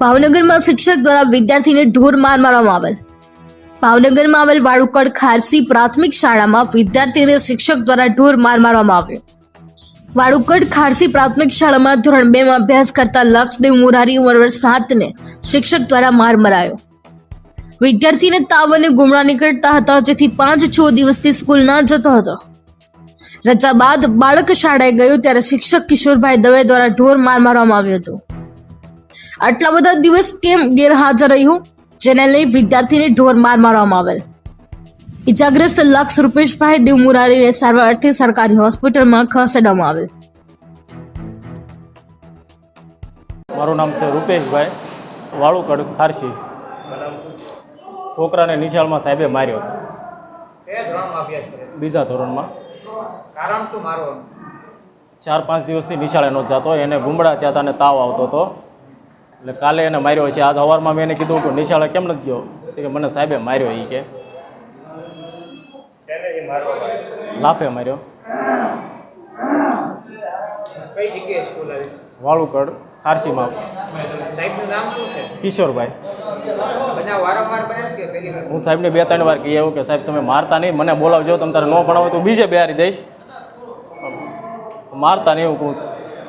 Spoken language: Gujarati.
ભાવનગરમાં શિક્ષક દ્વારા વિદ્યાર્થીને ઢોર માર મારવામાં આવેલ. ભાવનગરમાં આવેલ વાળુકડ ખારસી પ્રાથમિક શાળામાં વિદ્યાર્થીને શિક્ષક દ્વારા ઢોર માર મારવામાં આવ્યો. વાળુકડ ખારસી પ્રાથમિક શાળામાં ધોરણ બે માં અભ્યાસ કરતા લક્ષદેવ મુરારી ઉંમર વર્ષ સાતને શિક્ષક દ્વારા માર મરાયો. વિદ્યાર્થીને તાવ અને ગુમડા નીકળતા હતા, જેથી પાંચ છ દિવસથી સ્કૂલ ન જતો હતો. રજા બાદ બાળક શાળાએ ગયો ત્યારે શિક્ષક કિશોરભાઈ દવે દ્વારા ઢોર માર મારવામાં આવ્યો હતો. આટલા બધા દિવસ કેમ ગેરહાજર રહ્યું જેને લઈ વિદ્યાર્થીને ઢોર માર મારવામાં આવેલ. ઇજાગ્રસ્ત લક્ષ રૂપેશભાઈ દેવ મુરારીને સારવાર અર્થે સરકારી હોસ્પિટલમાં ખસેડવામાં આવેલ. મારું નામ છે રૂપેશભાઈ વાળુકડ ખારસી છોકરાને નિશાળમાં સાહેબે માર્યો છે? બીજા ધોરણમાં. કારણ શું મારવાનું ચાર પાંચ દિવસથી નિશાળે નહોતો જતો એને ગુમડા જતા અને તાવ આવતો હતો. એટલે કાલે એને માર્યો છે. આજ સવારમાં મેં એને કીધું કે નિશાળે કેમ નથી ગયો? કે મને સાહેબે માર્યો એ કે. આવ્યો. લાફે માર્યો. વાળુકડ છે? કિશોરભાઈ. હું સાહેબને બે ત્રણ વાર કહીએ એવું કે સાહેબ તમે મારતા નહીં મને બોલાવજો તમે તારે ન ભણાવો તો બીજે બેહારી દઈશ. મારતા નહીં એવું કહું.